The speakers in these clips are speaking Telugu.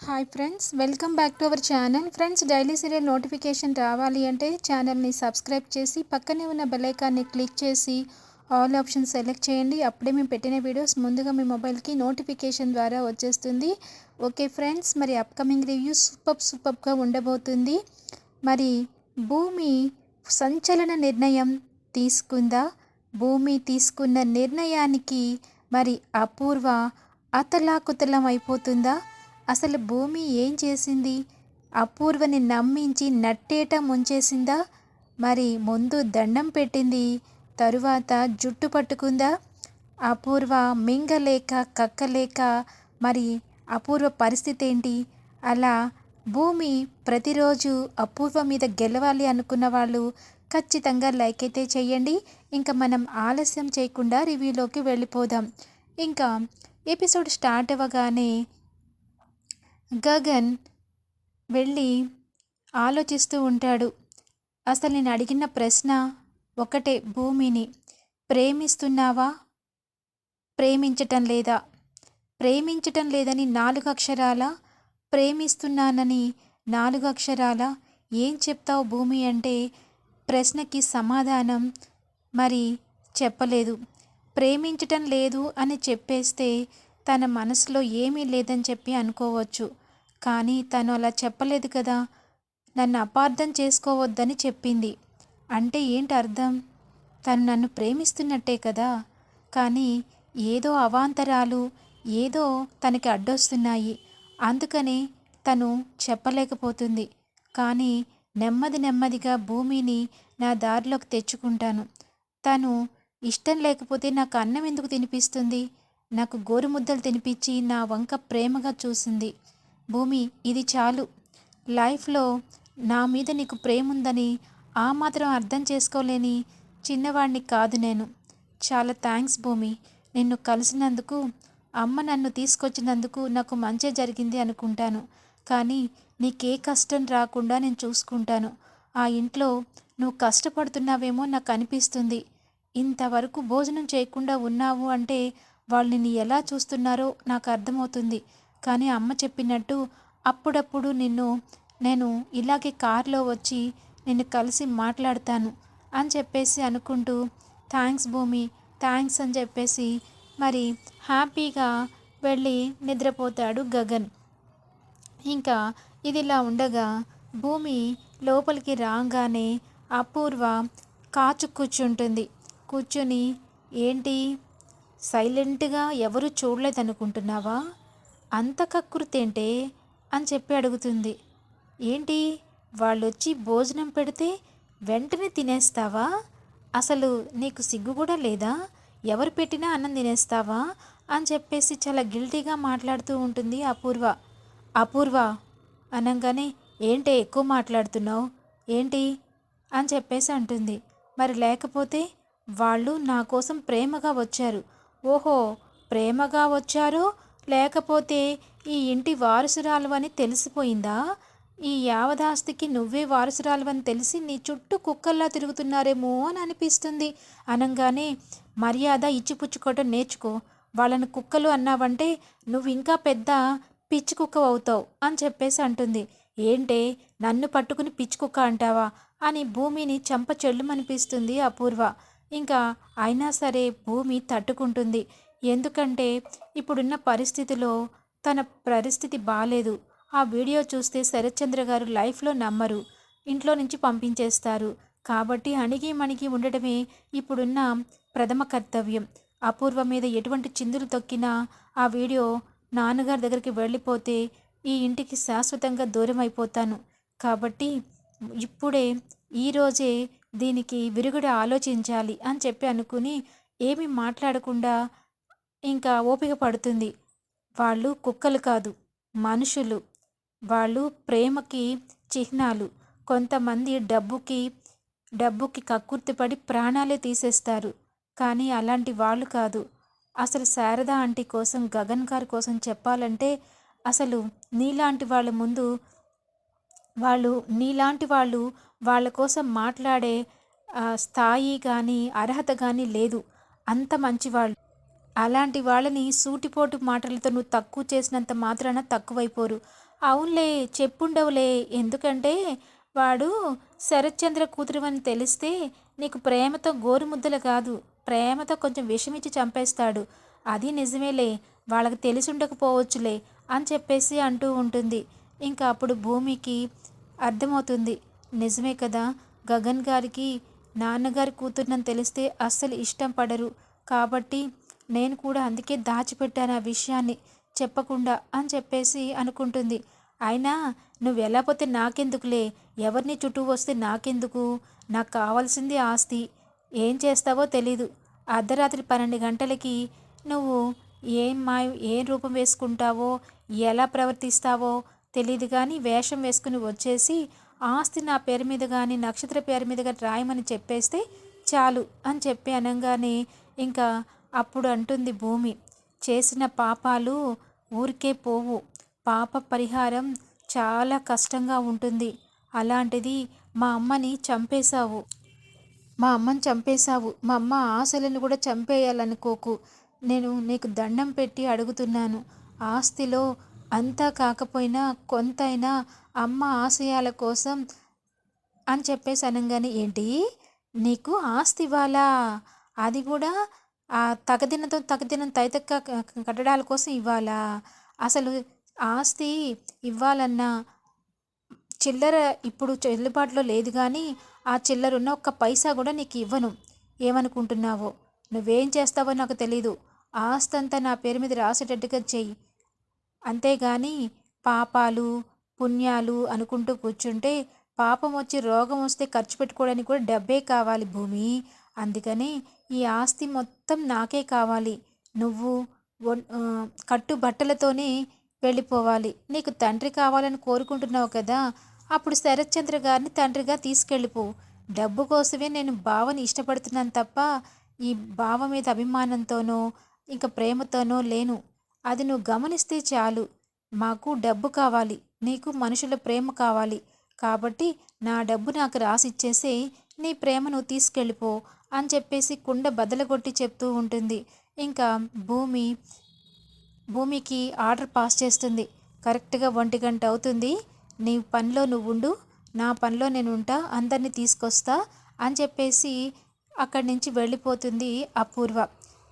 Hi friends welcome back to our channel friends daily serial notification రావాలి అంటే ఛానల్ని సబ్స్క్రైబ్ చేసి పక్కనే ఉన్న బెలైకాన్ని క్లిక్ చేసి ఆల్ ఆప్షన్ సెలెక్ట్ చేయండి. అప్పుడే మేము పెట్టిన వీడియోస్ ముందుగా మీ మొబైల్కి నోటిఫికేషన్ ద్వారా వచ్చేస్తుంది. ఓకే ఫ్రెండ్స్ మరి అప్కమింగ్ రివ్యూ సూపర్ సూపర్గా ఉండబోతుంది. మరి భూమి సంచలన నిర్ణయం తీసుకుందా? భూమి తీసుకున్న నిర్ణయానికి మరి అపూర్వ అతలాకుతలం అయిపోతుందా? అసలు భూమి ఏం చేసింది? అపూర్వని నమ్మించి నట్టేట ముంచేసిందా? మరి ముందు దండం పెట్టింది తరువాత జుట్టు పట్టుకుందా? అపూర్వ మింగలేక కక్కలేక మరి అపూర్వ పరిస్థితి ఏంటి అలా భూమి ప్రతిరోజు అపూర్వ మీద గెలవాలి అనుకున్న వాళ్ళు ఖచ్చితంగా లైక్ అయితే చేయండి. ఇంకా మనం ఆలస్యం చేయకుండా రివ్యూలోకి వెళ్ళిపోదాం. ఇంకా ఎపిసోడ్ స్టార్ట్ అవ్వగానే గగన్ వెళ్ళి ఆలోచిస్తూ ఉంటాడు. అసలు నేను అడిగిన ప్రశ్న ఒకటే భూమిని ప్రేమిస్తున్నావా? ప్రేమించటం లేదా? ప్రేమించటం లేదని నాలుగు అక్షరాల? ప్రేమిస్తున్నానని నాలుగు అక్షరాల? ఏం చెప్తావు భూమి అంటే ప్రశ్నకి సమాధానం మరి చెప్పలేదు. ప్రేమించటం లేదు అని చెప్పేస్తే తన మనసులో ఏమీ లేదని చెప్పి అనుకోవచ్చు. కానీ తను అలా చెప్పలేదు కదా. నన్ను అపార్థం చేసుకోవద్దని చెప్పింది. అంటే ఏంటి అర్థం? తను నన్ను ప్రేమిస్తున్నట్టే కదా. కానీ ఏదో అవాంతరాలు ఏదో తనకి అడ్డొస్తున్నాయి. అందుకని తను చెప్పలేకపోతుంది. కానీ నెమ్మది నెమ్మదిగా భూమిని నా దారిలోకి తెచ్చుకుంటాను. తను ఇష్టం లేకపోతే నాకు అన్నం ఎందుకు తినిపిస్తుంది? నాకు గోరుముద్దలు తినిపించి నా వంక ప్రేమగా చూసింది. భూమి ఇది చాలు. లైఫ్లో నా మీద నీకు ప్రేమ ఉందని ఆ మాత్రం అర్థం చేసుకోలేని చిన్నవాడిని కాదు నేను. చాలా థ్యాంక్స్ భూమి. నిన్ను కలిసినందుకు అమ్మ నన్ను తీసుకొచ్చినందుకు నాకు మంచి జరిగింది అనుకుంటాను. కానీ నీకే కష్టం రాకుండా నేను చూసుకుంటాను. ఆ ఇంట్లో నువ్వు కష్టపడుతున్నావేమో నాకు అనిపిస్తుంది. ఇంతవరకు భోజనం చేయకుండా ఉన్నావు అంటే వాళ్ళు నిన్ను ఎలా చూస్తున్నారో నాకు అర్థమవుతుంది. కానీ అమ్మ చెప్పినట్టు అప్పుడప్పుడు నిన్ను నేను ఇలాగే కారులో వచ్చి నిన్ను కలిసి మాట్లాడతాను అని చెప్పేసి అనుకుంటూ థ్యాంక్స్ భూమి థ్యాంక్స్ అని చెప్పేసి మరి హ్యాపీగా వెళ్ళి నిద్రపోతాడు గగన్. ఇంకా ఇదిలా ఉండగా భూమి లోపలికి రాగానే అపూర్వ కాచు కూర్చుంటుంది. కూర్చొని ఏంటి? సైలెంట్గా ఎవరు చూడలేదనుకుంటున్నావా? అంత కక్కుర్తేంటే అని చెప్పి అడుగుతుంది. ఏంటి? వాళ్ళు వచ్చి భోజనం పెడితే వెంటనే తినేస్తావా? అసలు నీకు సిగ్గు కూడా లేదా? ఎవరు పెట్టినా అన్నం తినేస్తావా? అని చెప్పేసి చాలా గిల్టీగా మాట్లాడుతూ ఉంటుంది అపూర్వ. అపూర్వ! అనగానే ఏంటి ఎక్కువ మాట్లాడుతున్నావు? ఏంటి? అని చెప్పేసి అంటుంది. మరి లేకపోతే వాళ్ళు నా కోసం ప్రేమగా వచ్చారు. ఓహో ప్రేమగా వచ్చారు? లేకపోతే ఈ ఇంటి వారసురాలు అని తెలిసిపోయిందా? ఈ యావదాస్తికి నువ్వే వారసురాలు అని తెలిసి నీ చుట్టూ కుక్కల్లా తిరుగుతున్నారేమో అని అనిపిస్తుంది. అనగానే మర్యాద ఇచ్చిపుచ్చుకోవటం నేర్చుకో. వాళ్ళని కుక్కలు అన్నావంటే నువ్వు ఇంకా పెద్ద పిచ్చి కుక్క అవుతావు అని చెప్పేసి అంటుంది. ఏంటే నన్ను పట్టుకుని పిచ్చి కుక్క అంటావా? అని భూమిని చెంప చెల్లుమనిపిస్తుంది అపూర్వ. ఇంకా అయినా సరే భూమి తట్టుకుంటుంది. ఎందుకంటే ఇప్పుడున్న పరిస్థితిలో తన పరిస్థితి బాగాలేదు ఆ వీడియో చూస్తే శరత్చంద్ర గారు లైఫ్లో నమ్మరు. ఇంట్లో నుంచి పంపించేస్తారు. కాబట్టి అణిగి మణిగి ఉండటమే ఇప్పుడున్న ప్రథమ కర్తవ్యం. అపూర్వ మీద ఎటువంటి చిందులు తొక్కినా ఆ వీడియో నాన్నగారి దగ్గరికి వెళ్ళిపోతే ఈ ఇంటికి శాశ్వతంగా దూరం అయిపోతాను కాబట్టి ఇప్పుడే ఈరోజే దీనికి విరుగుడు ఆలోచించాలి అని చెప్పి అనుకుని ఏమీ మాట్లాడకుండా ఇంకా ఓపిక పడుతుంది. వాళ్ళు కుక్కలు కాదు మనుషులు. వాళ్ళు ప్రేమకి చిహ్నాలు. కొంతమంది డబ్బుకి డబ్బుకి కక్కుర్తిపడి ప్రాణాలే తీసేస్తారు. కానీ అలాంటి వాళ్ళు కాదు. అసలు శారదా ఆంటీ కోసం గగన్ గారి కోసం చెప్పాలంటే అసలు నీలాంటి వాళ్ళ ముందు వాళ్ళు నీలాంటి వాళ్ళు వాళ్ళ కోసం మాట్లాడే స్థాయి కానీ అర్హత కానీ లేదు. అంత మంచివాళ్ళు అలాంటి వాళ్ళని సూటిపోటు మాటలతో నువ్వు తక్కువ చేసినంత మాత్రాన తక్కువైపోరు. అవునులే చెప్పుండవులే. ఎందుకంటే వాడు శరత్చంద్ర కూతురు అని తెలిస్తే నీకు ప్రేమతో గోరుముద్దలు కాదు. ప్రేమతో కొంచెం విషమిచ్చి చంపేస్తాడు. అది నిజమేలే. వాళ్ళకి తెలిసి ఉండకపోవచ్చులే అని చెప్పేసి అంటూ ఉంటుంది. ఇంకా అప్పుడు భూమికి అర్థమవుతుంది. నిజమే కదా గగన్ గారికి నాన్నగారి కూతురునని తెలిస్తే అస్సలు ఇష్టం పడరు. కాబట్టి నేను కూడా అందుకే దాచిపెట్టాను ఆ విషయాన్ని చెప్పకుండా అని చెప్పేసి అనుకుంటుంది. అయినా నువ్వు ఎలా పోతే నాకెందుకులే? ఎవరిని చుట్టూ వస్తే నాకెందుకు? నాకు కావాల్సింది ఆస్తి. ఏం చేస్తావో తెలీదు. అర్ధరాత్రి పన్నెండు గంటలకి నువ్వు ఏం మా ఏం రూపం వేసుకుంటావో ఎలా ప్రవర్తిస్తావో తెలియదు కానీ వేషం వేసుకుని వచ్చేసి ఆస్తి నా పేరు మీద కానీ నక్షత్ర పేరు మీదగా రాయమని చెప్పేస్తే చాలు అని చెప్పి అనగానే ఇంకా అప్పుడు అంటుంది భూమి చేసిన పాపాలు ఊరికే పోవు. పాప పరిహారం చాలా కష్టంగా ఉంటుంది. అలాంటిది మా అమ్మని చంపేశావు. మా అమ్మని చంపేశావు. మా అమ్మ ఆశలను కూడా చంపేయాలనుకోకు. నేను నీకు దండం పెట్టి అడుగుతున్నాను. ఆస్తిలో అంతా కాకపోయినా కొంతైనా అమ్మ ఆశయాల కోసం అని చెప్పేసి అనగానే ఏంటి? నీకు ఆస్తి ఇవ్వాలా? అది కూడా ఆ తగదినతో తగదినం తైతక్క కట్టడాల కోసం ఇవ్వాలా? అసలు ఆస్తి ఇవ్వాలన్నా చిల్లర ఇప్పుడు చెల్లుబాటులో లేదు కానీ ఆ చిల్లర ఉన్న ఒక్క పైసా కూడా నీకు ఇవ్వను. ఏమనుకుంటున్నావో? నువ్వేం చేస్తావో నాకు తెలీదు. ఆస్తి అంతా నా పేరు మీద రాసేటట్టుగా చెయ్యి. అంతేగాని పాపాలు పుణ్యాలు అనుకుంటూ కూర్చుంటే పాపం వచ్చి రోగం వస్తే ఖర్చు పెట్టుకోవడానికి కూడా డబ్బే కావాలి భూమి. అందుకని ఈ ఆస్తి మొత్తం నాకే కావాలి. నువ్వు కట్టు బట్టలతోనే వెళ్ళిపోవాలి. నీకు తండ్రి కావాలని కోరుకుంటున్నావు కదా అప్పుడు శరత్చంద్ర గారిని తండ్రిగా తీసుకెళ్ళిపో. డబ్బు కోసమే నేను బావని ఇష్టపడుతున్నాను తప్ప ఈ బావ మీద అభిమానంతోనో ఇంకా ప్రేమతోనో లేను. అది నువ్వు గమనిస్తే చాలు. మాకు డబ్బు కావాలి. నీకు మనుషుల ప్రేమ కావాలి. కాబట్టి నా డబ్బు నాకు రాసిచ్చేసి నీ ప్రేమను తీసుకెళ్ళిపో అని చెప్పేసి కుండ బదలగొట్టి చెప్తూ ఉంటుంది. ఇంకా భూమి భూమికి ఆర్డర్ పాస్ చేస్తుంది. కరెక్ట్గా ఒంటి గంట అవుతుంది. నీ పనిలో నువ్వు ఉండు. నా పనిలో నేను ఉంటా. అందరినీ తీసుకొస్తా అని చెప్పేసి అక్కడి నుంచి వెళ్ళిపోతుంది అపూర్వ.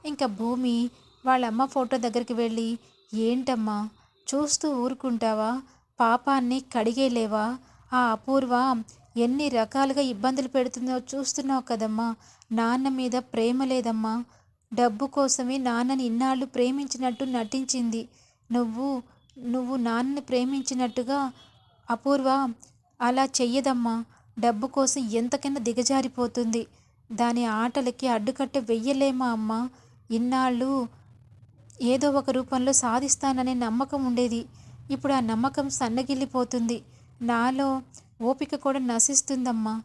ఇంకా భూమి వాళ్ళ అమ్మ ఫోటో దగ్గరికి వెళ్ళి ఏంటమ్మా చూస్తూ ఊరుకుంటావా? పాపాన్ని కడిగేలేవా ఆ అపూర్వ ఎన్ని రకాలుగా ఇబ్బందులు పెడుతుందో చూస్తున్నావు కదమ్మా. నాన్న మీద ప్రేమ లేదమ్మా. డబ్బు కోసమే నాన్నని ఇన్నాళ్ళు ప్రేమించినట్టు నటించింది. నువ్వు నువ్వు నాన్నని ప్రేమించినట్టుగా అపూర్వ అలా చెయ్యదమ్మా. డబ్బు కోసం ఎంతకైనా దిగజారిపోతుంది. దాని ఆటలకి అడ్డుకట్ట వెయ్యలేమా అమ్మ? ఇన్నాళ్ళు ఏదో ఒక రూపంలో సాధిస్తాననే నమ్మకం ఉండేది. ఇప్పుడు ఆ నమ్మకం సన్నగిల్లిపోతుంది. నాలో ఓపిక కూడా నశిస్తుందమ్మా.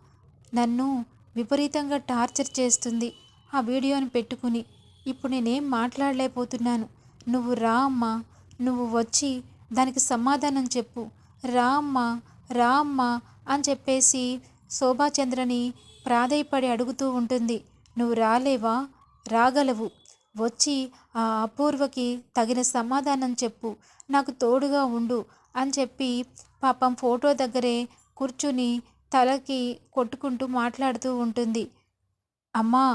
నన్ను విపరీతంగా టార్చర్ చేస్తుంది ఆ వీడియోని పెట్టుకుని. ఇప్పుడు నేనేం మాట్లాడలేకపోతున్నాను. నువ్వు రా అమ్మా. నువ్వు వచ్చి దానికి సమాధానం చెప్పు. రా అమ్మా. రా అమ్మా అని చెప్పేసి శోభాచంద్రని ప్రాధేయపడి అడుగుతూ ఉంటుంది. నువ్వు రాలేవా? రాగలవు. వచ్చి ఆ అపూర్వకి తగిన సమాధానం చెప్పు. నాకు తోడుగా ఉండు అని చెప్పి పాపం ఫోటో దగ్గరే కూర్చుని తలకి కొట్టుకుంటూ మాట్లాడుతూ ఉంటుంది. అమ్మా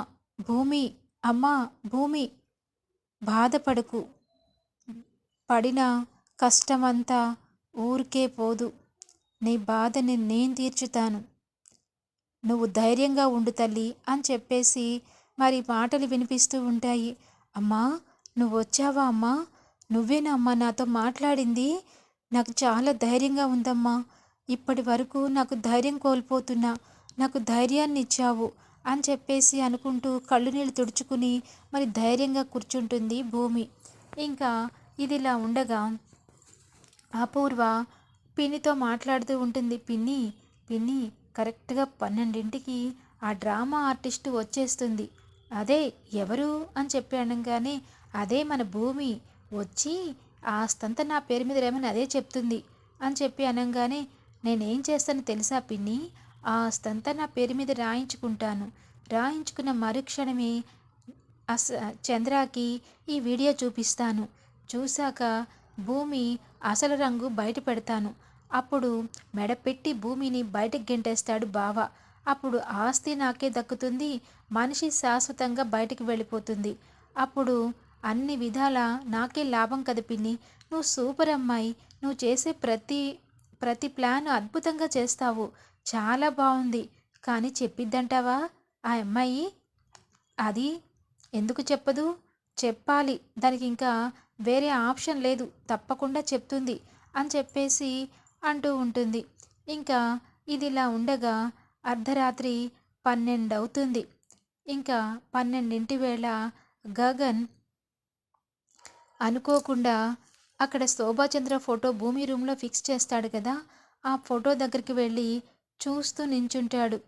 భూమి అమ్మా భూమి. బాధపడకు. పడిన కష్టమంతా ఊరికే పోదు. నీ బాధని నేను తీర్చుతాను. నువ్వు ధైర్యంగా ఉండు తల్లి అని చెప్పేసి మరి మాటలు వినిపిస్తూ ఉంటాయి. అమ్మా నువ్వు వచ్చావా అమ్మా? నువ్వేనా అమ్మా నాతో మాట్లాడింది? నాకు చాలా ధైర్యంగా ఉందమ్మా. ఇప్పటి వరకు నాకు ధైర్యం కోల్పోతున్నా. నాకు ధైర్యాన్ని ఇచ్చావు అని చెప్పేసి అనుకుంటూ కళ్ళు నీళ్ళు తుడుచుకుని మరి ధైర్యంగా కూర్చుంటుంది భూమి. ఇంకా ఇదిలా ఉండగా అపూర్వ పిన్నితో మాట్లాడుతూ ఉంటుంది. పిన్ని పిన్ని కరెక్ట్గా పన్నెండింటికి ఆ డ్రామా ఆర్టిస్ట్ వచ్చేస్తుంది. అదే ఎవరు అని చెప్పి అనగానే అదే మన భూమి వచ్చి ఆస్తంతా నా పేరు మీద రేమని అదే చెప్తుంది అని చెప్పి అనగానే నేనేం చేస్తాను తెలుసా పిన్ని? ఆస్తంతా నా పేరు మీద రాయించుకుంటాను. రాయించుకున్న మరుక్షణమే అస చంద్రాకి ఈ వీడియో చూపిస్తాను. చూశాక భూమి అసలు రంగు బయట పెడతాను. అప్పుడు మెడపెట్టి భూమిని బయటకు గెంటేస్తాడు బావ. అప్పుడు ఆస్తి నాకే దక్కుతుంది మనిషి శాశ్వతంగా బయటికి వెళ్ళిపోతుంది. అప్పుడు అన్ని విధాల నాకే లాభం కదా పిన్ని. నువ్వు సూపర్ అమ్మాయి. నువ్వు చేసే ప్రతి ప్రతి ప్లాన్ అద్భుతంగా చేస్తావు. చాలా బాగుంది కానీ చెప్పిద్దంటావా? ఆ అమ్మాయి? అది ఎందుకు చెప్పదు? చెప్పాలి. దానికి ఇంకా వేరే ఆప్షన్ లేదు. తప్పకుండా చెప్తుంది అని చెప్పేసి అంటూ ఉంటుంది. ఇంకా ఇది ఇలా ఉండగా అర్ధరాత్రి పన్నెండు అవుతుంది ఇంకా పన్నెండింటి వేళ గగన్ అనుకోకుండా అక్కడ శోభాచంద్ర ఫోటో భూమి రూమ్లో ఫిక్స్ చేస్తాడు కదా ఆ ఫోటో దగ్గరికి వెళ్ళి చూస్తూ నించుంటాడు.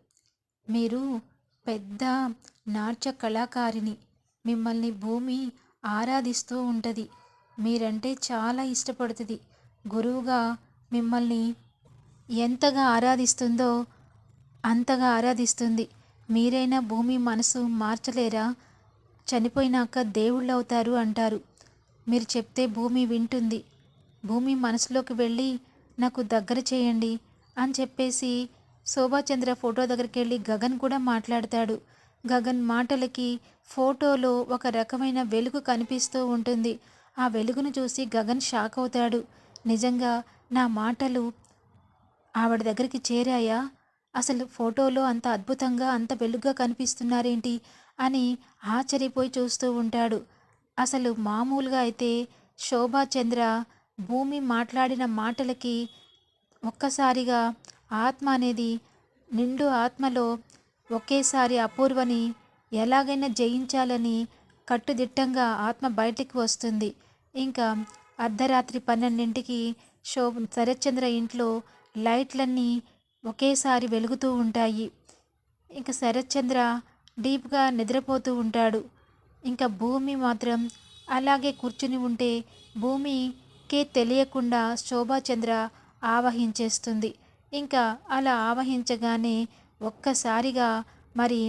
మీరు పెద్ద నాట్య కళాకారిణి. మిమ్మల్ని భూమి ఆరాధిస్తూ ఉంటుంది. మీరంటే చాలా ఇష్టపడుతుంది. గురువుగా మిమ్మల్ని ఎంతగా ఆరాధిస్తుందో అంతగా ఆరాధిస్తుంది. మీరైనా భూమి మనసు మార్చలేరా? చనిపోయినాక దేవుళ్ళు అవుతారు అంటారు. మీరు చెప్తే భూమి వింటుంది. భూమి మనసులోకి వెళ్ళి నాకు దగ్గర చేయండి అని చెప్పేసి శోభాచంద్ర ఫోటో దగ్గరికి వెళ్ళి గగన్ కూడా మాట్లాడతాడు. గగన్ మాటలకి ఫోటోలో ఒక రకమైన వెలుగు కనిపిస్తూ ఉంటుంది. ఆ వెలుగును చూసి గగన్ షాక్ అవుతాడు నిజంగా నా మాటలు ఆవిడ దగ్గరికి చేరాయా? అసలు ఫోటోలో అంత అద్భుతంగా అంత వెలుగ్గా కనిపిస్తున్నారేంటి అని ఆశ్చర్యపోయి చూస్తూ ఉంటాడు. అసలు మామూలుగా అయితే శోభాచంద్ర భూమి మాట్లాడిన మాటలకి ఒక్కసారిగా ఆత్మ అనేది నిండు ఆత్మలో ఒకేసారి అపూర్వని ఎలాగైనా జయించాలని కట్టుదిట్టంగా ఆత్మ బయటికి వస్తుంది. ఇంకా అర్ధరాత్రి పన్నెండింటికి శో శరత్చంద్ర ఇంట్లో లైట్లన్నీ ఒకేసారి వెలుగుతూ ఉంటాయి. ఇంకా శరత్చంద్ర డీప్గా నిద్రపోతూ ఉంటాడు. ఇంకా భూమి మాత్రం అలాగే కూర్చుని ఉంటే భూమికే తెలియకుండా శోభాచంద్ర ఆవహించేస్తుంది. ఇంకా అలా ఆవహించగానే ఒక్కసారిగా మరి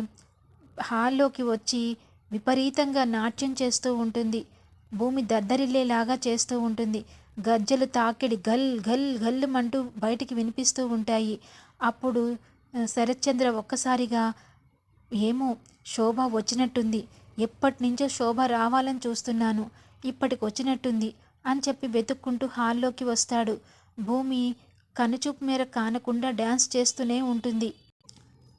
హాల్లోకి వచ్చి విపరీతంగా నాట్యం చేస్తూ ఉంటుంది. భూమి దద్దరిల్లేలాగా చేస్తూ ఉంటుంది. గజ్జలు తాకిడి గల్ గల్ గల్లుమంటూ బయటికి వినిపిస్తూ ఉంటాయి. అప్పుడు శరత్చంద్ర ఒక్కసారిగా ఏమో శోభ వచ్చినట్టుంది. ఎప్పటి నుంచో శోభ రావాలని చూస్తున్నాను. ఇప్పటికి వచ్చినట్టుంది అని చెప్పి వెతుక్కుంటూ హాల్లోకి వస్తాడు. భూమి కనుచూపు మేర కానకుండా డ్యాన్స్ చేస్తూనే ఉంటుంది.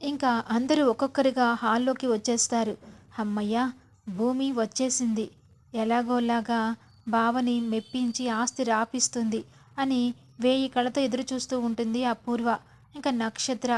ఇంకా అందరూ ఒక్కొక్కరిగా హాల్లోకి వచ్చేస్తారు. అమ్మయ్య భూమి వచ్చేసింది. ఎలాగోలాగా బావని మెప్పించి ఆస్తి రాపిస్తుంది అని వేయి కళతో ఎదురు చూస్తూ ఉంటుంది అపూర్వ. ఇంకా నక్షత్ర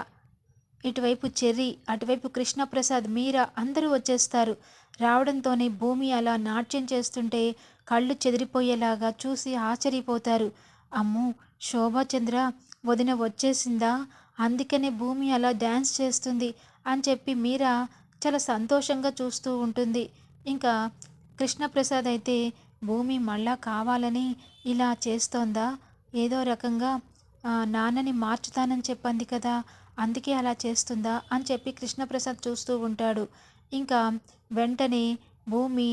ఇటువైపు చెర్రి అటువైపు కృష్ణప్రసాద్ మీరా అందరూ వచ్చేస్తారు. రావడంతోనే భూమి అలా నాట్యం చేస్తుంటే కళ్ళు చెదిరిపోయేలాగా చూసి ఆశ్చర్యపోతారు. అమ్ము శోభాచంద్ర వదిన వచ్చేసిందా? అందుకనే భూమి అలా డ్యాన్స్ చేస్తుంది అని చెప్పి మీరా చాలా సంతోషంగా చూస్తూ ఉంటుంది. ఇంకా కృష్ణప్రసాద్ అయితే భూమి మళ్ళా కావాలని ఇలా చేస్తోందా? ఏదో రకంగా నాన్నని మార్చుతానని చెప్పింది కదా అందుకే అలా చేస్తుందా అని చెప్పి కృష్ణప్రసాద్ చూస్తూ ఉంటాడు. ఇంకా వెంటనే భూమి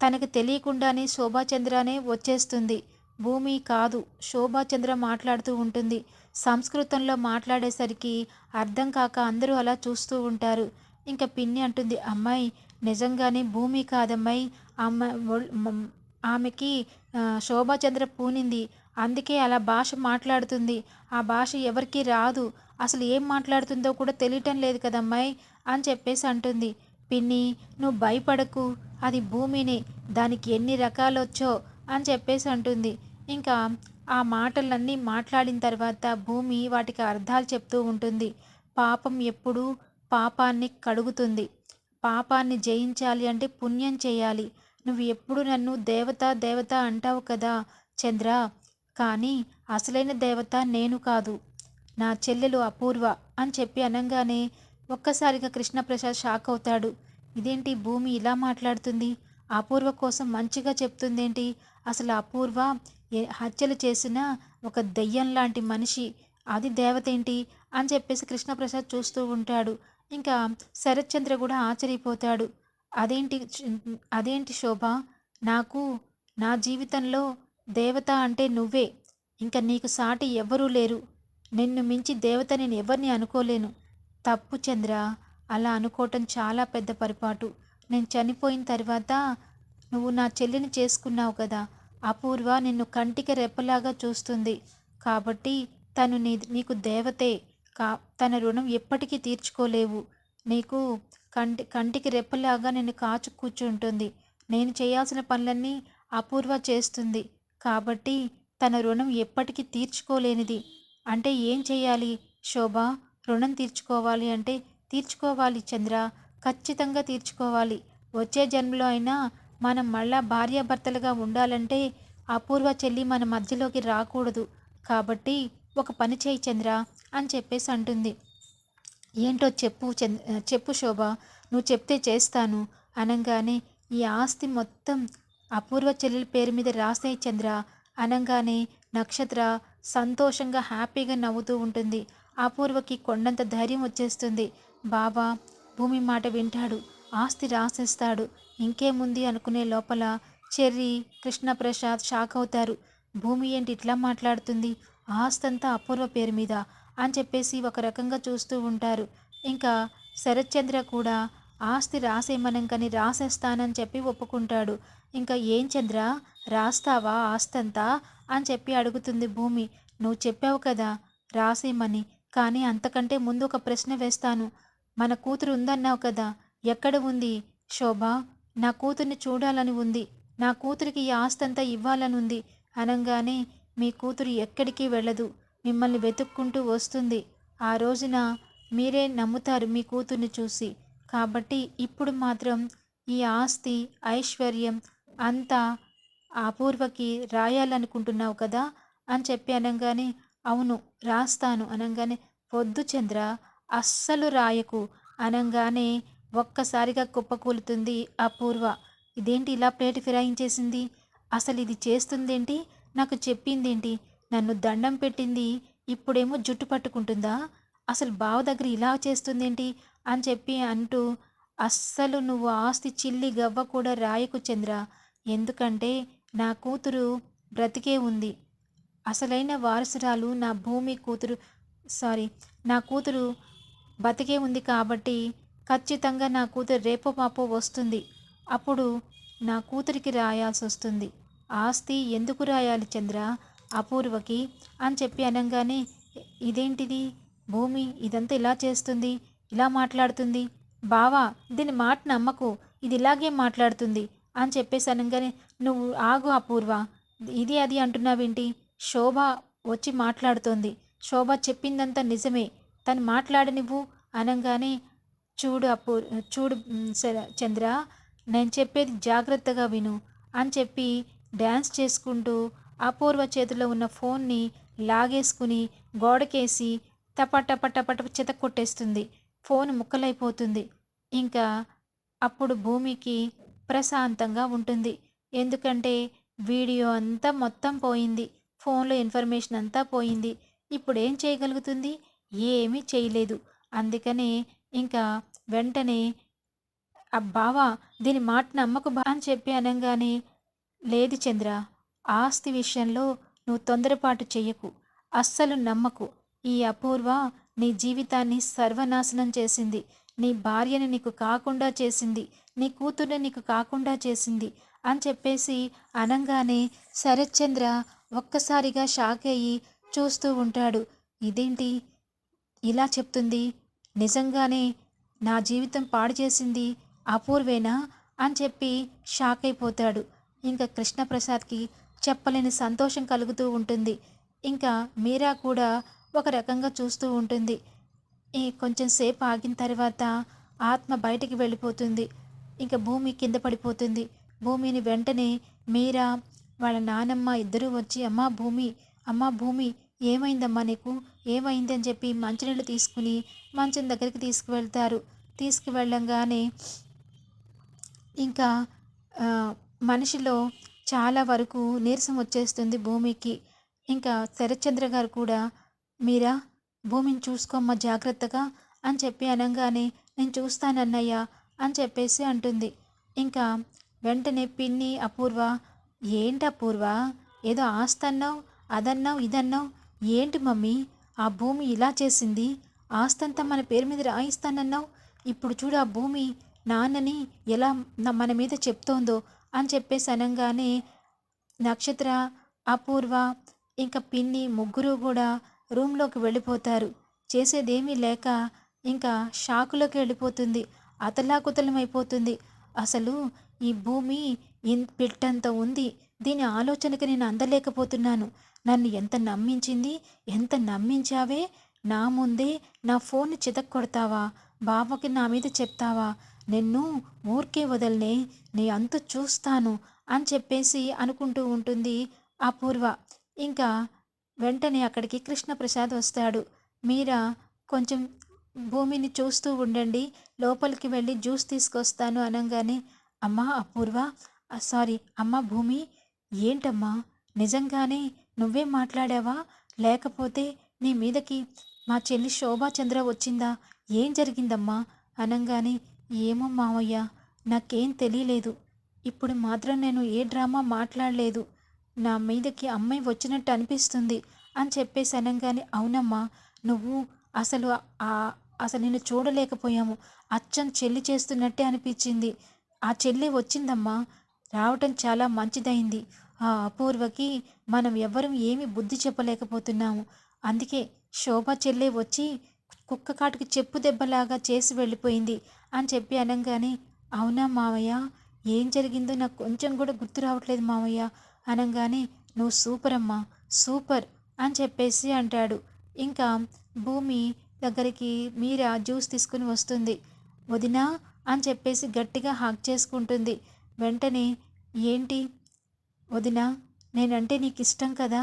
తనకు తెలియకుండానే శోభాచంద్రనే వచ్చేస్తుంది. భూమి కాదు శోభాచంద్ర మాట్లాడుతూ ఉంటుంది. సంస్కృతంలో మాట్లాడేసరికి అర్థం కాక అందరూ అలా చూస్తూ ఉంటారు. ఇంకా పిన్ని అంటుంది అమ్మాయి నిజంగానే భూమి కాదమ్మాయి. అమ్మ ఆమెకి శోభాచంద్ర పూనింది. అందుకే అలా భాష మాట్లాడుతుంది. ఆ భాష ఎవరికి రాదు. అసలు ఏం మాట్లాడుతుందో కూడా తెలియటం లేదు కదమ్మాయి అని చెప్పేసి అంటుంది. పిన్ని నువ్వు భయపడకు. అది భూమిని. దానికి ఎన్ని రకాలొచ్చో అని చెప్పేసి అంటుంది. ఇంకా ఆ మాటలన్నీ మాట్లాడిన తర్వాత భూమి వాటికి అర్థాలు చెప్తూ ఉంటుంది. పాపం ఎప్పుడూ పాపాన్ని కడుగుతుంది. పాపాన్ని జయించాలి అంటే పుణ్యం చేయాలి. నువ్వు ఎప్పుడు నన్ను దేవత దేవత అంటావు కదా చంద్ర కానీ అసలైన దేవత నేను కాదు. నా చెల్లెలు అపూర్వ అని చెప్పి అనగానే ఒక్కసారిగా కృష్ణప్రసాద్ షాక్ అవుతాడు. ఇదేంటి భూమి ఇలా మాట్లాడుతుంది? అపూర్వ కోసం మంచిగా చెప్తుందేంటి? అసలు అపూర్వ హత్యలు చేసిన ఒక దెయ్యం లాంటి మనిషి అది దేవతేంటి అని చెప్పేసి కృష్ణప్రసాద్ చూస్తూ ఉంటాడు. ఇంకా శరత్చంద్ర కూడా ఆశ్చర్యపోతాడు. అదేంటి అదేంటి శోభ? నాకు నా జీవితంలో దేవత అంటే నువ్వే. ఇంకా నీకు సాటి ఎవ్వరూ లేరు. నిన్ను మించి దేవత నేను ఎవరిని అనుకోలేను. తప్పు చంద్ర అలా అనుకోవటం చాలా పెద్ద పొరపాటు. నేను చనిపోయిన తర్వాత నువ్వు నా చెల్లిని చేసుకున్నావు కదా. అపూర్వ నిన్ను కంటికి రెప్పలాగా చూస్తుంది. కాబట్టి తను నీ నీకు దేవతే. కా తన రుణం ఎప్పటికీ తీర్చుకోలేవు. నీకు కంటి కంటికి రెప్పలాగా నిన్ను కాచు కూర్చుంటుంది. నేను చేయాల్సిన పనులన్నీ అపూర్వ చేస్తుంది. కాబట్టి తన రుణం ఎప్పటికీ తీర్చుకోలేనిది. అంటే ఏం చేయాలి శోభ రుణం తీర్చుకోవాలి అంటే తీర్చుకోవాలి చంద్ర. ఖచ్చితంగా తీర్చుకోవాలి. వచ్చే జన్మలో అయినా మనం మళ్ళా భార్యాభర్తలుగా ఉండాలంటే అపూర్వ చెల్లి మన మధ్యలోకి రాకూడదు. కాబట్టి ఒక పని చేయి చంద్ర అని చెప్పేసి అంటుంది. ఏంటో చెప్పు చంద్ చెప్పు శోభ. నువ్వు చెప్తే చేస్తాను అనగానే ఈ ఆస్తి మొత్తం అపూర్వ చెల్లెల పేరు మీద రాసే చంద్ర అనగానే నక్షత్ర సంతోషంగా హ్యాపీగా నవ్వుతూ ఉంటుంది. అపూర్వకి కొండంత ధైర్యం వచ్చేస్తుంది. బాబా భూమి మాట వింటాడు. ఆస్తి రాసేస్తాడు. ఇంకేముంది అనుకునే లోపల చెర్రి కృష్ణప్రసాద్ షాక్ అవుతారు. భూమి ఏంటి ఇట్లా మాట్లాడుతుంది? ఆస్తంతా అపూర్వ పేరు మీద అని చెప్పేసి ఒక రకంగా చూస్తూ ఉంటారు. ఇంకా శరత్చంద్ర కూడా ఆస్తి రాసేయమనంకని రాసేస్తానని చెప్పి ఒప్పుకుంటాడు. ఇంకా ఏం చంద్ర? రాస్తావా ఆస్తంతా? అని చెప్పి అడుగుతుంది భూమి. నువ్వు చెప్పావు కదా రాసేమని కానీ అంతకంటే ముందు ఒక ప్రశ్న వేస్తాను. మన కూతురు ఉందన్నావు కదా ఎక్కడ ఉంది? శోభ నా కూతుర్ని చూడాలని ఉంది. నా కూతురికి ఈ ఆస్తంతా ఇవ్వాలని ఉంది. అనగానే మీ కూతురు ఎక్కడికి వెళ్ళదు. మిమ్మల్ని వెతుక్కుంటూ వస్తుంది. ఆ రోజున మీరే నమ్ముతారు మీ కూతుర్ని చూసి. కాబట్టి ఇప్పుడు మాత్రం ఈ ఆస్తి ఐశ్వర్యం అంతా అపూర్వకి రాయాలనుకుంటున్నావు కదా అని చెప్పి అనగానే అవును రాస్తాను అనగానే వద్దు చంద్ర అస్సలు రాయకు అనగానే ఒక్కసారిగా కుప్పకూలుతుంది అపూర్వ. ఇదేంటి ఇలా ప్లేట్ ఫిరాయించేసింది? అసలు ఇది చేస్తుందేంటి? నాకు చెప్పిందేంటి? నన్ను దండం పెట్టింది ఇప్పుడేమో జుట్టు పట్టుకుంటుందా? అసలు బావ దగ్గర ఇలా చేస్తుందేంటి? అని చెప్పి అంటూ అస్సలు నువ్వు ఆస్తి చిల్లి గవ్వ కూడా రాయకు చంద్ర ఎందుకంటే నా కూతురు బ్రతికే ఉంది. అసలైన వారసురాలు నా భూమి కూతురు సారీ నా కూతురు బతికే ఉంది కాబట్టి ఖచ్చితంగా నా కూతురు రేపో మాపో వస్తుంది. అప్పుడు నా కూతురికి రాయాల్సి వస్తుంది ఆస్తి ఎందుకు రాయాలి చంద్ర? అపూర్వకి అని చెప్పి అనగానే ఇదేంటిది? భూమి ఇదంతా ఇలా చేస్తుంది ఇలా మాట్లాడుతుంది. బావా దీని మాట నమ్మకు. ఇది ఇలాగే మాట్లాడుతుంది. అని చెప్పేసి అనగానే నువ్వు ఆగు అపూర్వ ఇది అది అంటున్నావేంటి? శోభ వచ్చి మాట్లాడుతోంది. శోభ చెప్పిందంతా నిజమే తను మాట్లాడనివ్వు అనగానే చూడు అపూ చూడు చంద్ర నేను చెప్పేది జాగ్రత్తగా విను అని చెప్పి డ్యాన్స్ చేసుకుంటూ అపూర్వ చేతిలో ఉన్న ఫోన్ని లాగేసుకుని గోడకేసి టప చెత కొట్టేస్తుంది. ఫోన్ ముక్కలైపోతుంది. ఇంకా అప్పుడు భూమికి ప్రశాంతంగా ఉంటుంది. ఎందుకంటే వీడియో అంతా మొత్తం పోయింది. ఫోన్లో ఇన్ఫర్మేషన్ అంతా పోయింది. ఇప్పుడు ఏం చేయగలుగుతుంది? ఏమీ చేయలేదు. అందుకనే ఇంకా వెంటనే అబ్బావా దీని మాట నమ్మకు బా అని చెప్పి అనగానే లేదు చంద్ర ఆస్తి విషయంలో నువ్వు తొందరపాటు చెయ్యకు. అస్సలు నమ్మకు. ఈ అపూర్వ నీ జీవితాన్ని సర్వనాశనం చేసింది. నీ భార్యని నీకు కాకుండా చేసింది. నీ కూతుర్ని నీకు కాకుండా చేసింది అని చెప్పేసి అనంగానే శరత్చంద్ర ఒక్కసారిగా షాక్ అయ్యి చూస్తూ ఉంటాడు. ఇదేంటి? ఇలా చెప్తుంది. నిజంగానే నా జీవితం పాడు చేసింది అపూర్వేనా? అని చెప్పి షాక్ అయిపోతాడు. ఇంకా కృష్ణప్రసాద్కి చెప్పలేని సంతోషం కలుగుతూ ఉంటుంది. ఇంకా మీరా కూడా ఒక రకంగా చూస్తూ ఉంటుంది. ఈ కొంచెం సేపు ఆగిన తర్వాత ఆత్మ బయటికి వెళ్ళిపోతుంది. ఇంకా భూమి కింద పడిపోతుంది. భూమిని వెంటనే మీరా వాళ్ళ నానమ్మ ఇద్దరూ వచ్చి అమ్మా భూమి అమ్మా భూమి ఏమైందమ్మా నీకు? ఏమైంది అని చెప్పి మంచినీళ్ళు తీసుకుని మంచం దగ్గరికి తీసుకువెళ్తారు. తీసుకువెళ్ళంగానే ఇంకా మనిషిలో చాలా వరకు నీరసం వచ్చేస్తుంది భూమికి. ఇంకా శరత్చంద్ర గారు కూడా మీరా భూమిని చూసుకోమ్మా జాగ్రత్తగా అని చెప్పి అనగానే నేను చూస్తానన్నయ్య అని చెప్పేసి అంటుంది. ఇంకా వెంటనే పిన్ని అపూర్వ ఏంటి అపూర్వ? ఏదో ఆస్తి అన్నావు అదన్నావు ఇదన్నావు? ఏంటి మమ్మీ? ఆ భూమి ఇలా చేసింది. ఆస్తంతా మన పేరు మీద రాయిస్తానన్నావు. ఇప్పుడు చూడు ఆ భూమి నాన్నని ఎలా న- మన మీద చెప్తోందో అని చెప్పేసి అనగానే నక్షత్ర అపూర్వ ఇంకా పిన్ని ముగ్గురు కూడా రూమ్లోకి వెళ్ళిపోతారు. చేసేదేమీ లేక ఇంకా షాకులోకి వెళ్ళిపోతుంది. అతలాకుతలమైపోతుంది. అసలు ఈ భూమి ఇన్ పిట్టంత ఉంది. దీని ఆలోచనకి నేను అందలేకపోతున్నాను. నన్ను ఎంత నమ్మించింది ఎంత నమ్మించావే? నా ముందే నా ఫోన్ చితక్కొడతావా? బావకి నా మీద చెప్తావా? నిన్ను ఊరికే వదలనే నీ అంతు చూస్తాను అని చెప్పేసి అనుకుంటూ ఉంటుంది అపూర్వ. ఇంకా వెంటనే అక్కడికి కృష్ణప్రసాద్ వస్తాడు. మీరా కొంచెం భూమిని చూస్తూ ఉండండి లోపలికి వెళ్ళి జ్యూస్ తీసుకొస్తాను అనగానే అమ్మా అపూర్వ సారీ అమ్మా భూమి ఏంటమ్మా? నిజంగానే నువ్వే మాట్లాడావా? లేకపోతే నీ మీదకి మా చెల్లి శోభాచంద్ర వచ్చిందా? ఏం జరిగిందమ్మా? అనగానే ఏమో మావయ్య నాకేం తెలియలేదు. ఇప్పుడు మాత్రం నేను ఏ డ్రామా మాట్లాడలేదు. నా మీదకి అమ్మాయి వచ్చినట్టు అనిపిస్తుంది అని చెప్పేసి అనగానే అవునమ్మా నువ్వు అసలు ఆ అసలు నిన్ను చూడలేకపోయాము. అచ్చం చెల్లి చేస్తున్నట్టే అనిపించింది. ఆ చెల్లి వచ్చిందమ్మా. రావటం చాలా మంచిదైంది ఆ అపూర్వకి మనం ఎవ్వరం ఏమి బుద్ధి చెప్పలేకపోతున్నాము. అందుకే శోభ చెల్లె వచ్చి కుక్క కాటుకి చెప్పు దెబ్బలాగా చేసి వెళ్ళిపోయింది అని చెప్పి అనగానే అవునా మావయ్య? ఏం జరిగిందో నాకు కొంచెం కూడా గుర్తు రావట్లేదు మావయ్య అనగానే నువ్వు సూపర్ అమ్మా సూపర్ అని చెప్పేసి అంటాడు. ఇంకా భూమి దగ్గరికి మీరా జ్యూస్ తీసుకుని వస్తుంది. వదినా అని చెప్పేసి గట్టిగా హాక్ చేసుకుంటుంది. వెంటనే ఏంటి వదినా నేనంటే నీకు ఇష్టం కదా?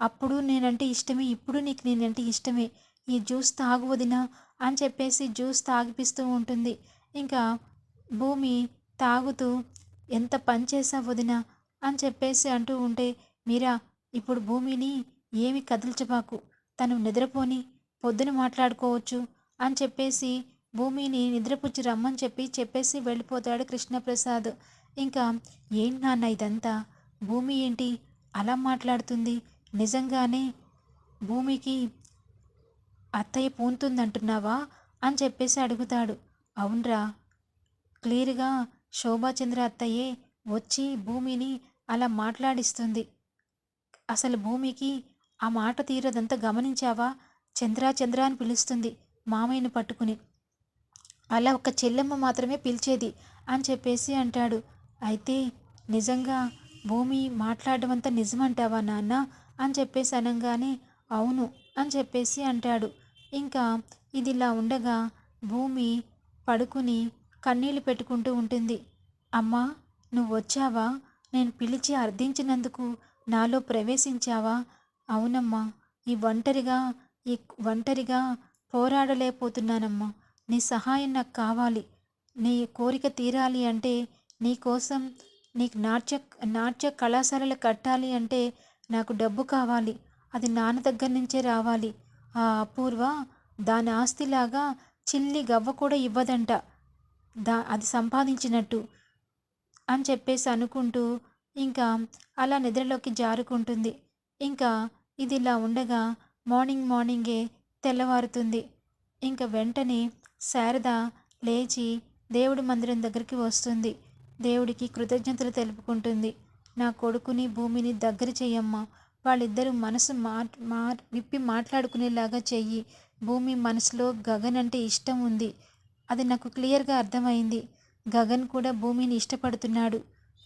అప్పుడు నేనంటే ఇష్టమే ఇప్పుడు నీకు నేనంటే ఇష్టమే. ఈ జ్యూస్ తాగు వదినా అని చెప్పేసి జ్యూస్ తాగిపిస్తూ ఉంటుంది. ఇంకా భూమి తాగుతూ ఎంత పని చేసా వదినా అని చెప్పేసి అంటూ ఉంటే మీరా ఇప్పుడు భూమిని ఏమి కదిల్చబాకు? తను నిద్రపోని పొద్దున మాట్లాడుకోవచ్చు అని చెప్పేసి భూమిని నిద్రపుచ్చి రమ్మని చెప్పి చెప్పేసి వెళ్ళిపోతాడు కృష్ణప్రసాద్. ఇంకా ఏంటి నాన్న ఇదంతా? భూమి ఏంటి? అలా మాట్లాడుతుంది. నిజంగానే భూమికి అత్తయ్య పూనుతుందంటున్నావా అని చెప్పేసి అడుగుతాడు. అవునరా. క్లియర్గా శోభాచంద్ర అత్తయ్యే వచ్చి భూమిని అలా మాట్లాడిస్తుంది. అసలు భూమికి ఆ మాట తీరదంతా గమనించావా? చంద్రా చంద్ర అని పిలుస్తుంది మామయ్యను పట్టుకుని. అలా ఒక చెల్లెమ్మ మాత్రమే పిలిచేది అని చెప్పేసి అంటాడు. అయితే నిజంగా భూమి మాట్లాడడం అంతా నిజమంటావా నాన్న అని చెప్పేసి అనగానే అవును అని చెప్పేసి అంటాడు. ఇంకా ఇది ఇలా ఉండగా భూమి పడుకుని కన్నీళ్ళు పెట్టుకుంటూ ఉంటుంది. అమ్మా నువ్వు వచ్చావా? నేను పిలిచి అర్థించినందుకు నాలో ప్రవేశించావా? అవునమ్మా ఈ ఒంటరిగా ఈ ఒంటరిగా పోరాడలేకపోతున్నానమ్మా. నీ సహాయం నాకు కావాలి. నీ కోరిక తీరాలి అంటే నీ కోసం నీకు నాట్య నాట్య కళాశాలలు కట్టాలి అంటే నాకు డబ్బు కావాలి. అది నాన్న దగ్గర నుంచే రావాలి. ఆ అపూర్వ దాని ఆస్తిలాగా చిల్లి గవ్వ కూడా ఇవ్వదంట. దా అది సంపాదించినట్టు అని చెప్పేసి అనుకుంటూ ఇంకా అలా నిద్రలోకి జారుకుంటుంది. ఇంకా ఇది ఇలా ఉండగా మార్నింగ్ మార్నింగే తెల్లవారుతుంది. ఇంకా వెంటనే శారద లేచి దేవుడి మందిరం దగ్గరికి వస్తుంది. దేవుడికి కృతజ్ఞతలు తెలుపుకుంటుంది. నా కొడుకుని భూమిని దగ్గర చెయ్యమ్మా. వాళ్ళిద్దరూ మనసు మా మా విప్పి మాట్లాడుకునేలాగా చెయ్యి. భూమి మనసులో గగన్ అంటే ఇష్టం ఉంది. అది నాకు క్లియర్గా అర్థమైంది. గగన్ కూడా భూమిని ఇష్టపడుతున్నాడు.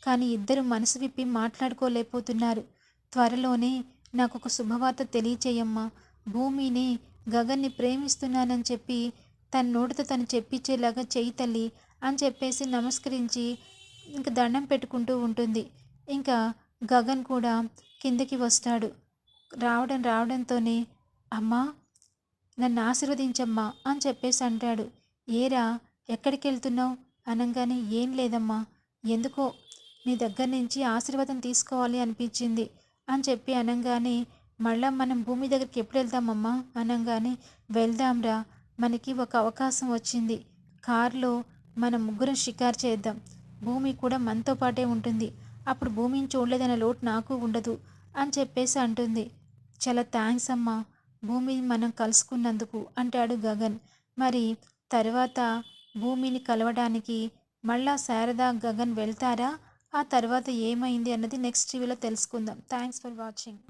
కానీ ఇద్దరు మనసు విప్పి మాట్లాడుకోలేకపోతున్నారు. త్వరలోనే నాకు ఒక శుభవార్త తెలియచేయమ్మా. భూమిని గగన్ని ప్రేమిస్తున్నానని చెప్పి తన నోటితో తను చెప్పించేలాగా చెయ్యి తల్లి అని చెప్పేసి నమస్కరించి ఇంక దండం పెట్టుకుంటూ ఉంటుంది. ఇంకా గగన్ కూడా కిందకి వస్తాడు. రావడం రావడంతోనే అమ్మా నన్ను ఆశీర్వదించమ్మా అని చెప్పేసి అంటాడు. ఏరా ఎక్కడికి వెళ్తున్నావు అనగానే ఏం లేదమ్మా. ఎందుకో నీ దగ్గర నుంచి ఆశీర్వాదం తీసుకోవాలి అనిపించింది. అని చెప్పి అనగానే మళ్ళా మనం భూమి దగ్గరికి ఎప్పుడు వెళ్దామమ్మా? అనగానే వెళ్దాంరా మనకి ఒక అవకాశం వచ్చింది. కారులో మనం ముగ్గురం షికారు చేద్దాం. భూమి కూడా మనతో పాటే ఉంటుంది. అప్పుడు భూమిని చూడలేదనే లోటు నాకు ఉండదు అని చెప్పేసి అంటుంది. చాలా థ్యాంక్స్ అమ్మా. భూమిని మనం కలుసుకున్నందుకు అంటాడు గగన్. మరి తర్వాత భూమిని కలవడానికి మళ్ళా శారదా గగన్ వెళ్తారా? ఆ తర్వాత ఏమైంది అన్నది నెక్స్ట్ టీవీలో తెలుసుకుందాం. Thanks for watching